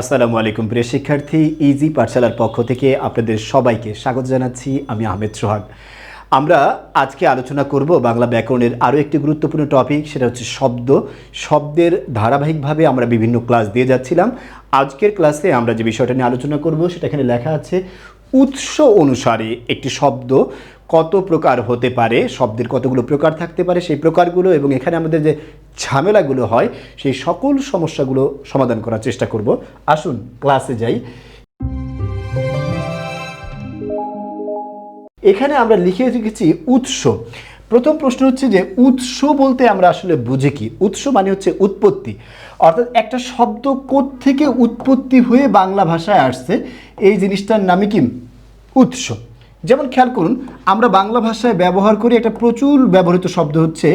আসসালামু আলাইকুম প্রিয় শিক্ষার্থী ইজি পাঠশালার পক্ষ থেকে আপনাদের সবাইকে স্বাগত জানাচ্ছি, আমি আহমেদ সোহাগ। আমরা আজকে আলোচনা করব বাংলা ব্যাকরণের আরও একটি গুরুত্বপূর্ণ টপিক সেটা হচ্ছে শব্দ। শব্দের ধারাবাহিকভাবে আমরা বিভিন্ন ক্লাস দিয়ে যাচ্ছিলাম। আজকের ক্লাসে আমরা যে বিষয়টা নিয়ে আলোচনা করব, সেটা এখানে লেখা আছে উৎস অনুসারে একটি শব্দ কত প্রকার হতে পারে, শব্দের কতগুলো প্রকার থাকতে পারে, সেই প্রকারগুলো এবং এখানে আমাদের যে ঝামেলাগুলো হয়, সেই সকল সমস্যাগুলো সমাধান করার চেষ্টা করব। আসুন, ক্লাসে যাই। এখানে আমরা লিখে রেখেছি উৎস। প্রথম প্রশ্ন হচ্ছে যে উৎস বলতে আমরা আসলে বুঝি কি? উৎস মানে হচ্ছে উৎপত্তি। অর্থাৎ একটা শব্দ থেকে উৎপত্তি হয়ে বাংলা ভাষায় আসছে? এই জিনিসটার নামই কি? উৎস। যেমন খেয়াল করুন, আমরা বাংলা ভাষায় ব্যবহার করি একটা প্রচুর ব্যবহৃত শব্দ হচ্ছে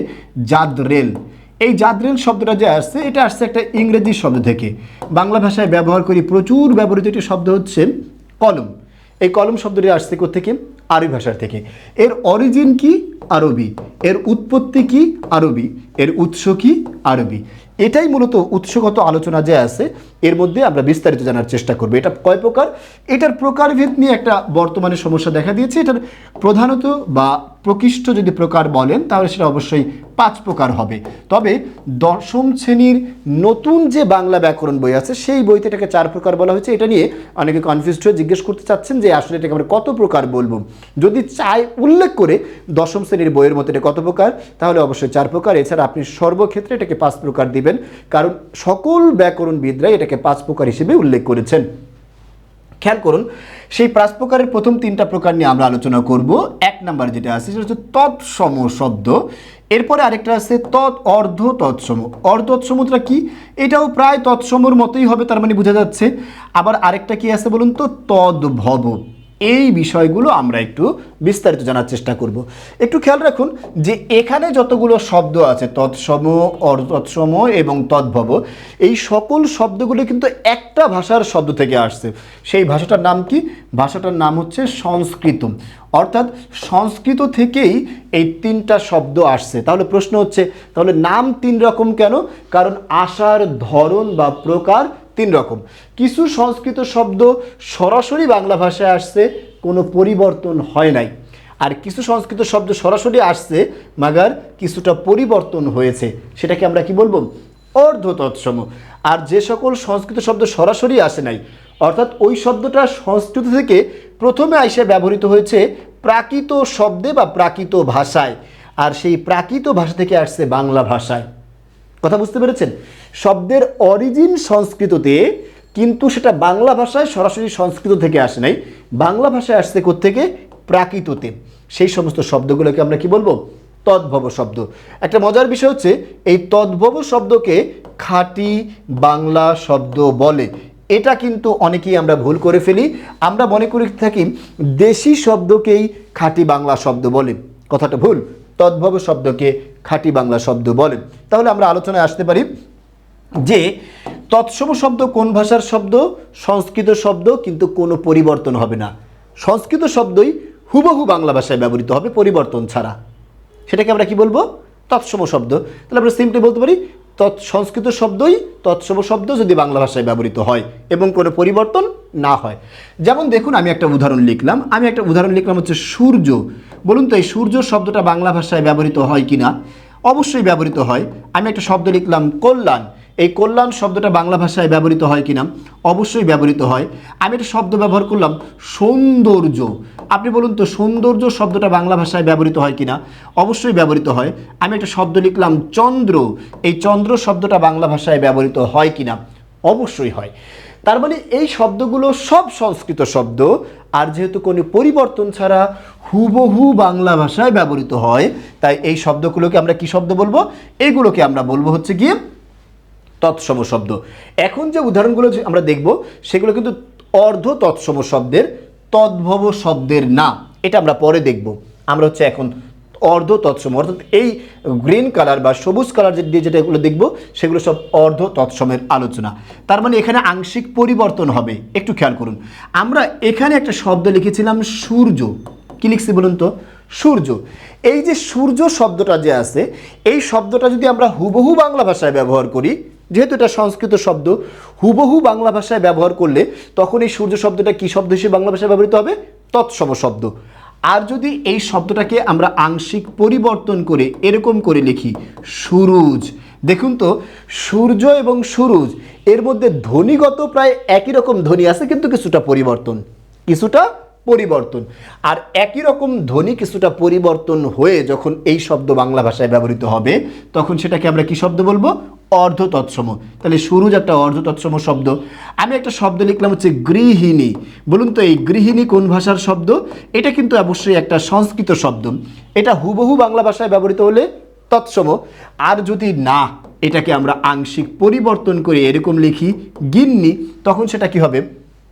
জাদরেল। এই জাদরেল শব্দটা যে আসছে, এটা আসছে একটা ইংরেজি শব্দ থেকে। বাংলা ভাষায় ব্যবহার করি প্রচুর ব্যবহৃত একটি শব্দ হচ্ছে কলম। এই কলম শব্দটি আসছে থেকে আরবি ভাষার থেকে। এর অরিজিন কি? আরবি। এর উৎপত্তি কি? আরবি। এর উৎস কি? আরবি। এটাই মূলত উৎসগত আলোচনা যে আছে এর মধ্যে আমরা বিস্তারিত জানার চেষ্টা করব। এটা কয় প্রকার? এটার প্রকারভেদ নিয়ে একটা বর্তমানে সমস্যা দেখা দিয়েছে। এটার প্রধানত বা প্রকৃষ্ট যদি প্রকার বলেন, তাহলে সেটা অবশ্যই পাঁচ প্রকার হবে। তবে দশম শ্রেণির নতুন যে বাংলা ব্যাকরণ বই আছে, সেই বইতে এটাকে চার প্রকার বলা হয়েছে। এটা নিয়ে অনেকে কনফিউজড হয়ে জিজ্ঞেস করতে চাচ্ছেন যে আসলে এটাকে আমরা কত প্রকার বলব? যদি চাই উল্লেখ করে দশম শ্রেণির বইয়ের মতো এটা কত প্রকার, তাহলে অবশ্যই চার প্রকার। এছাড়া আপনি সর্বক্ষেত্রে এটাকে পাঁচ প্রকার দিবেন। কারণ সকল ব্যাকরণবিদরাই এটাকে পাঁচ প্রকার হিসেবে উল্লেখ করেছেন। খেয়াল করুন, সেই পাঁচ প্রকারের প্রথম তিনটা প্রকার নিয়ে আমরা আলোচনা করব। এক নাম্বার যেটা আছে, সেটা হচ্ছে তৎসম শব্দ। এরপরে আরেকটা আছে, তৎ অর্ধ, তৎসম। অর্ধ, তৎসমটা কি? এটাও প্রায় তৎসমর মতোই হবে, তার মানে বোঝা যাচ্ছে। আবার আরেকটা কি আছে বলুন তো? তদ্ভব। এই বিষয়গুলো আমরা একটু বিস্তারিত জানার চেষ্টা করব। একটু খেয়াল রাখুন যে এখানে যতগুলো শব্দ আছে তৎসম অর্ধতৎসম এবং তদ্ভব, এই সকল শব্দগুলো কিন্তু একটা ভাষার শব্দ থেকে আসছে। সেই ভাষাটার নাম কি? ভাষাটার নাম হচ্ছে সংস্কৃত অর্থাৎ সংস্কৃত থেকেই এই তিনটা শব্দ আসছে। তাহলে প্রশ্ন হচ্ছে, তাহলে নাম তিন রকম কেন? কারণ আসার ধরন বা প্রকার তিন রকম। কিছু সংস্কৃত শব্দ সরাসরি বাংলা ভাষায় আসছে, কোনো পরিবর্তন হয় নাই। আর কিছু সংস্কৃত শব্দ সরাসরি আসছে, মাগার কিছুটা পরিবর্তন হয়েছে। সেটাকে আমরা কি বলব? অর্ধ তৎসম আর যে সকল সংস্কৃত শব্দ সরাসরি আসে নাই, অর্থাৎ ওই শব্দটা সংস্কৃত থেকে প্রথমে আইসে ব্যবহৃত হয়েছে প্রাকৃত শব্দে বা প্রাকৃত ভাষায়। আর সেই প্রাকৃত ভাষা থেকে আসছে বাংলা ভাষায়। কথা বুঝতে পেরেছেন? শব্দের অরিজিন সংস্কৃততে কিন্তু সেটা বাংলা ভাষায় সরাসরি সংস্কৃত থেকে আসে নাই। বাংলা ভাষায় আসছে থেকে প্রাকৃততে। সেই সমস্ত শব্দগুলোকে আমরা কি বলব? তদ্ভব শব্দ। একটা মজার বিষয় হচ্ছে, এই তদ্ভব শব্দকে খাঁটি বাংলা শব্দ বলে। এটা কিন্তু অনেকেই আমরা ভুল করে ফেলি। আমরা মনে করে থাকি, দেশি শব্দকেই খাঁটি বাংলা শব্দ বলে। কথাটা ভুল। তদ্ভব শব্দকে খাঁটি বাংলা শব্দ বলেন। তাহলে আমরা আলোচনায় আসতে পারি যে তৎসম শব্দ কোন ভাষার শব্দ, সংস্কৃত শব্দ, কিন্তু কোনো পরিবর্তন হবে না। সংস্কৃত শব্দই হুবহু বাংলা ভাষায় ব্যবহৃত হবে, পরিবর্তন ছাড়া। সেটাকে আমরা কি বলব? তৎসম শব্দ। তাহলে আমরা সিম্পলি বলতে পারি, তৎ সংস্কৃত শব্দই তৎসম শব্দ যদি বাংলা ভাষায় ব্যবহৃত হয় এবং কোনো পরিবর্তন না হয়। যেমন দেখুন, আমি একটা উদাহরণ লিখলাম। আমি একটা উদাহরণ লিখলাম হচ্ছে সূর্য। বলুন তো, এই সূর্য শব্দটা বাংলা ভাষায় ব্যবহৃত হয় কি না অবশ্যই ব্যবহৃত হয়। আমি একটা শব্দ লিখলাম, কল্যাণ। এই কল্যাণ শব্দটা বাংলা ভাষায় ব্যবহৃত হয় কিনা? অবশ্যই ব্যবহৃত হয়। আমি একটা শব্দ ব্যবহার করলাম, সৌন্দর্য। আপনি বলুন তো, সৌন্দর্য শব্দটা বাংলা ভাষায় ব্যবহৃত হয় কিনা? অবশ্যই ব্যবহৃত হয়। আমি একটা শব্দ লিখলাম, চন্দ্র। এই চন্দ্র শব্দটা বাংলা ভাষায় ব্যবহৃত হয় কিনা? অবশ্যই হয়। তার মানে এই শব্দগুলো সব সংস্কৃত শব্দ। আর যেহেতু কোনো পরিবর্তন ছাড়া হুবহু বাংলা ভাষায় ব্যবহৃত হয়, তাই এই শব্দগুলোকে আমরা কি শব্দ বলব? এগুলোকে আমরা বলব হচ্ছে গিয়ে তৎসম শব্দ। এখন যে উদাহরণগুলো আমরা দেখব, সেগুলো কিন্তু অর্ধ তৎসম শব্দের, তদ্ভব শব্দের না এটা আমরা পরে দেখব। আমরা হচ্ছে এখন অর্ধ তৎসম, অর্থাৎ এই গ্রিন কালার বা সবুজ কালার যে দিয়ে যেটা এগুলো দেখব, সেগুলো সব অর্ধ তৎসমের আলোচনা। তার মানে এখানে আংশিক পরিবর্তন হবে, একটু খেয়াল করুন। আমরা এখানে একটা শব্দ লিখেছিলাম, সূর্য। কি লিখছি বলুন তো? সূর্য। এই যে সূর্য শব্দটা যে আছে, এই শব্দটা যদি আমরা হুবহু বাংলা ভাষায় ব্যবহার করি, যেহেতু এটা সংস্কৃত শব্দ, হুবহু বাংলা ভাষায় ব্যবহার করলে তখন এই সূর্য শব্দটা কি শব্দ হিসেবে বাংলা ভাষায় ব্যবহৃত হবে? তৎসম শব্দ। আর যদি এই শব্দটাকে আমরা আংশিক পরিবর্তন করে এরকম করে লিখি, সুরুজ। দেখুন তো, সূর্য এবং সুরুজ, এর মধ্যে ধ্বনিগত প্রায় একই রকম ধ্বনি আছে, কিন্তু কিছুটা পরিবর্তন কিছুটা পরিবর্তন। আর একই রকম ধ্বনি কিছুটা পরিবর্তন হয়ে যখন এই শব্দ বাংলা ভাষায় ব্যবহৃত হবে, তখন সেটাকে আমরা কি শব্দ বলব? অর্ধ তৎসম তাহলে সুরুজ একটা অর্ধ তৎসম শব্দ। আমি একটা শব্দ লিখলাম হচ্ছে গৃহিণী। বলুন তো, এই গৃহিণী কোন ভাষার শব্দ? এটা কিন্তু অবশ্যই একটা সংস্কৃত শব্দ। এটা হুবহু বাংলা ভাষায় ব্যবহৃত হলে তৎসম। আর যদি না, এটাকে আমরা আংশিক পরিবর্তন করে এরকম লিখি গিন্নি, তখন সেটা কি হবে?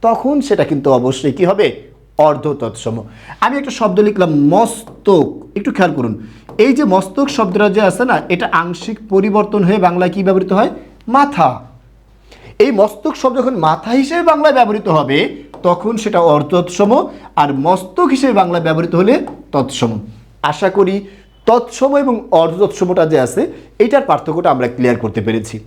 তখন সেটা কিন্তু অবশ্যই কি হবে? অর্ধ তৎসম আমি একটা শব্দ লিখলাম, মস্তক। একটু খেয়াল করুন। এই যে মস্তক শব্দটা যে আছে না, এটা আংশিক পরিবর্তন হয়ে বাংলায় কি ব্যবহৃত হয়? মাথা। এই মস্তক শব্দ যখন মাথা হিসেবে বাংলায় ব্যবহৃত হবে, তখন সেটা অর্থতসম আর মস্তক হিসেবে বাংলায় ব্যবহৃত হলে তৎসম। আশা করি তৎসম এবং অর্ধতৎসমটা যে আছে, এটার পার্থক্যটা আমরা ক্লিয়ার করতে পেরেছি।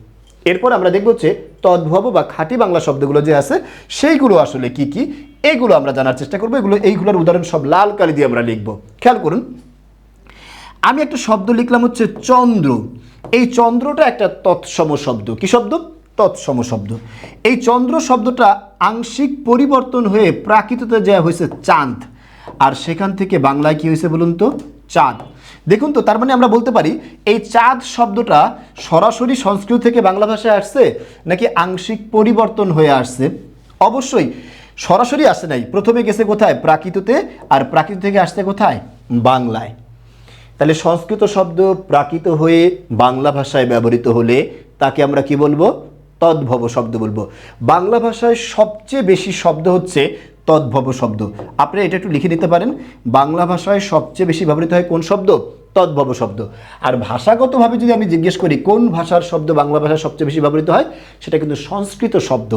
এরপর আমরা দেখব হচ্ছে তদ্ভব বা খাঁটি বাংলা শব্দগুলো যে আছে, সেইগুলো আসলে কি কি? এগুলো আমরা জানার চেষ্টা করব। এগুলো, এইগুলোর উদাহরণ সব লাল কালি দিয়ে আমরা লিখব। খেয়াল করুন। আমি একটা শব্দ লিখলাম হচ্ছে চন্দ্র। এই চন্দ্রটা একটা তৎসম শব্দ। কি শব্দ? তৎসম শব্দ। এই চন্দ্র শব্দটা আংশিক পরিবর্তন হয়ে প্রাকৃততে যা হয়েছে চাঁদ। আর সেখান থেকে বাংলায় কি হয়েছে বলুন তো? চাঁদ। দেখুন তো, তার মানে আমরা বলতে পারি, এই চাঁদ শব্দটা সরাসরি সংস্কৃত থেকে বাংলা ভাষায় আসছে নাকি আংশিক পরিবর্তন হয়ে আসছে? অবশ্যই, সরাসরি আসে নাই। প্রথমে গেছে কোথায়? প্রাকৃততে, আর প্রাকৃত থেকে আসছে কোথায়? বাংলায়। তাহলে সংস্কৃত শব্দ প্রাকৃত হয়ে বাংলা ভাষায় ব্যবহৃত হলে তাকে আমরা কি বলব? তদ্ভব শব্দ বলব। বাংলা ভাষায় সবচেয়ে বেশি শব্দ হচ্ছে তদ্ভব শব্দ। আপনি এটা একটু লিখে নিতে পারেন। বাংলা ভাষায় সবচেয়ে বেশি ব্যবহৃত হয় কোন শব্দ? তদ্ভব শব্দ। আর ভাষাগতভাবে যদি আমি জিজ্ঞেস করি, কোন ভাষার শব্দ বাংলা ভাষায় সবচেয়ে বেশি ব্যবহৃত হয়? সেটা কিন্তু সংস্কৃত শব্দ।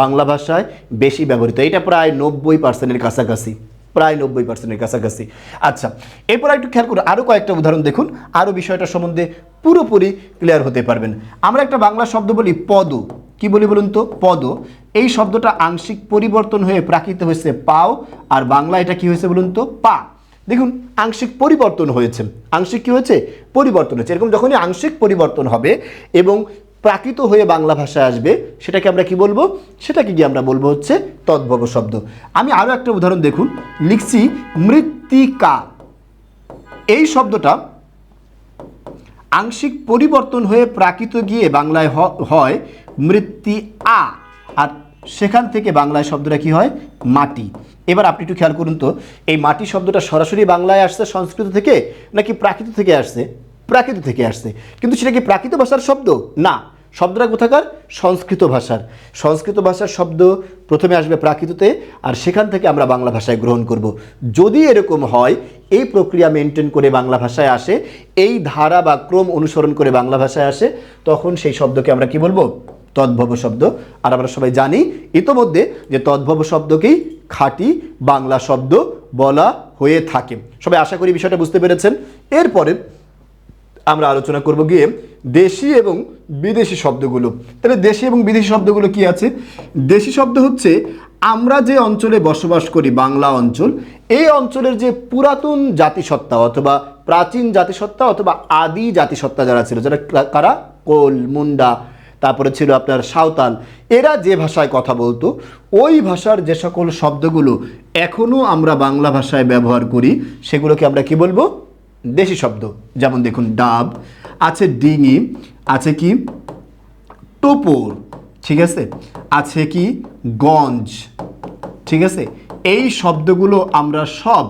বাংলা ভাষায় বেশি ব্যবহৃত। এটা প্রায় নব্বই পার্সেন্টের কাছাকাছি। প্রায় নব্বই পার্সেন্টের কাছাকাছি। আচ্ছা এরপর একটু খেয়াল করুন। আরও কয়েকটা উদাহরণ দেখুন। আরও বিষয়টা সম্বন্ধে পুরোপুরি ক্লিয়ার হতে পারবেন। আমরা একটা বাংলা শব্দ বলি পদ। কি বলি বলুন তো? পদ। এই শব্দটা আংশিক পরিবর্তন হয়ে প্রাকৃত হয়েছে পাও, আর বাংলা এটা কি হয়েছে বলুন তো, পা। দেখুন, আংশিক পরিবর্তন হয়েছে। আংশিক কি হয়েছে? পরিবর্তন হয়েছে। এরকম যখনই আংশিক পরিবর্তন হবে এবং প্রাকৃত হয়ে বাংলা ভাষায় আসবে, সেটাকে আমরা কি বলব? সেটাকে গিয়ে আমরা বলব হচ্ছে তদ্ভব শব্দ। আমি আরও একটা উদাহরণ দেখুন, লিখছি, মৃত্তিকা। এই শব্দটা আংশিক পরিবর্তন হয়ে প্রাকৃত গিয়ে বাংলায় হয় মৃত্তি আ আর সেখান থেকে বাংলায় শব্দটা কি হয়? মাটি। এবার আপনি একটু খেয়াল করুন তো, এই মাটি শব্দটা সরাসরি বাংলায় আসছে সংস্কৃত থেকে নাকি প্রাকৃত থেকে আসছে? প্রাকৃত থেকে আসছে। কিন্তু সেটা কি প্রাকৃত ভাষার শব্দ? না, শব্দটা কোথাকার? সংস্কৃত ভাষার। সংস্কৃত ভাষার শব্দ প্রথমে আসবে প্রাকৃততে আর সেখান থেকে আমরা বাংলা ভাষায় গ্রহণ করব। যদি এরকম হয়, এই প্রক্রিয়া মেনটেন করে বাংলা ভাষায় আসে, এই ধারা বা ক্রম অনুসরণ করে বাংলা ভাষায় আসে, তখন সেই শব্দকে আমরা কি বলব? তদ্ভব শব্দ। আর আমরা সবাই জানি ইতোমধ্যে যে তদ্ভব শব্দকেই খাঁটি বাংলা শব্দ বলা হয়ে থাকে। সবাই আশা করি বিষয়টা বুঝতে পেরেছেন। এরপরে আমরা আলোচনা করব গিয়ে দেশি এবং বিদেশি শব্দগুলো। তাহলে দেশি এবং বিদেশি শব্দগুলো কি আছে? দেশি শব্দ হচ্ছে আমরা যে অঞ্চলে বসবাস করি, বাংলা অঞ্চল, এই অঞ্চলের যে পুরাতন জাতিসত্তা অথবা প্রাচীন জাতিসত্তা অথবা আদি জাতিসত্তা যারা ছিল, যারা কারা? কোল, মুন্ডা তারপরে ছিল আপনার সাঁওতাল। এরা যে ভাষায় কথা বলতো, ওই ভাষার যে সকল শব্দগুলো এখনও আমরা বাংলা ভাষায় ব্যবহার করি, সেগুলোকে আমরা কি বলব? দেশি শব্দ। যেমন দেখুন, ডাব, আছে ডিঙি, আছে কি? টোপর, ঠিক আছে? আছে কি? গঞ্জ, ঠিক আছে? এই শব্দগুলো আমরা সব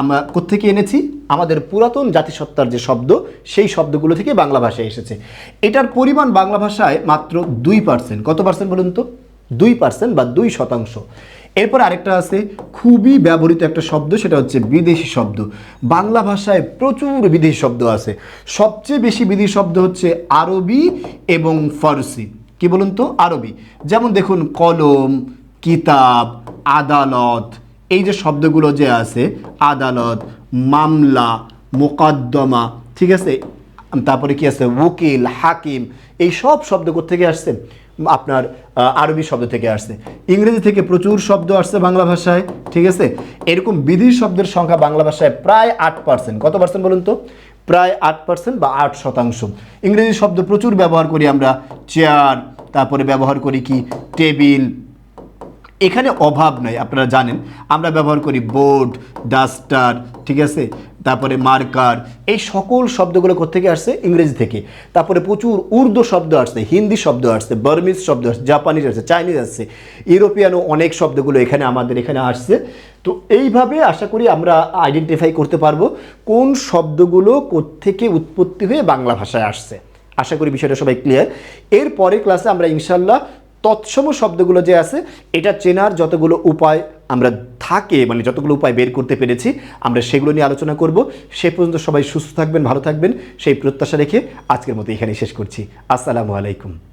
আমরা কোত্থেকে এনেছি? আমাদের পুরাতন জাতিসত্তার যে শব্দ, সেই শব্দগুলো থেকে বাংলা ভাষায় এসেছে। এটার পরিমাণ বাংলা ভাষায় মাত্র দুই পার্সেন্ট কত পার্সেন্ট বলুন তো? দুই পার্সেন্ট বা দুই শতাংশ। এরপর আরেকটা আছে, খুবই ব্যবহৃত একটা শব্দ, সেটা হচ্ছে বিদেশি শব্দ। বাংলা ভাষায় প্রচুর বিদেশি শব্দ আছে। সবচেয়ে বেশি বিদেশি শব্দ হচ্ছে আরবি এবং ফার্সি। কি বলুন তো? আরবি। যেমন দেখুন, কলম, কিতাব, আদালত এই যে শব্দগুলো যে আছে, আদালত, মামলা, মোকদ্দমা, ঠিক আছে? তারপরে কি আছে? উকিল, হাকিম, এই সব শব্দ থেকে আসছে? আপনার আরবি শব্দ থেকে আসছে। ইংরেজি থেকে প্রচুর শব্দ আসছে বাংলা ভাষায়, ঠিক আছে? এরকম বিধি শব্দের সংখ্যা বাংলা ভাষায় প্রায় আট পার্সেন্ট কত পার্সেন্ট বলুন তো? প্রায় আট পার্সেন্ট বা আট শতাংশ। ইংরেজি শব্দ প্রচুর ব্যবহার করি আমরা। চেয়ার, তারপরে ব্যবহার করি কি? টেবিল এখানে অভাব নাই, আপনারা জানেন। আমরা ব্যবহার করি বোর্ড ডাস্টার ঠিক আছে? তারপরে মার্কার এই সকল শব্দগুলো কোথেকে আসছে? ইংরেজি থেকে। তারপরে প্রচুর উর্দু শব্দ আসছে, হিন্দি শব্দ আসছে, বার্মিজ শব্দ আসছে, জাপানিজ আসছে, চাইনিজ আসছে, ইউরোপিয়ানও অনেক শব্দগুলো এখানে আমাদের এখানে আসছে। তো এইভাবে আশা করি আমরা আইডেন্টিফাই করতে পারব কোন শব্দগুলো কোত্থেকে উৎপত্তি হয়ে বাংলা ভাষায় আসছে। আশা করি বিষয়টা সবাই ক্লিয়ার এর পরের ক্লাসে আমরা ইনশাল্লাহ তৎসম শব্দগুলো যে আছে, এটা চেনার যতগুলো উপায় আমরা থাকে মানে যতগুলো উপায় বের করতে পেরেছি, আমরা সেগুলো নিয়ে আলোচনা করব। সে পর্যন্ত সবাই সুস্থ থাকবেন, ভালো থাকবেন। সেই প্রত্যাশা রেখে আজকের মতো এখানেই শেষ করছি। আসসালামু আলাইকুম।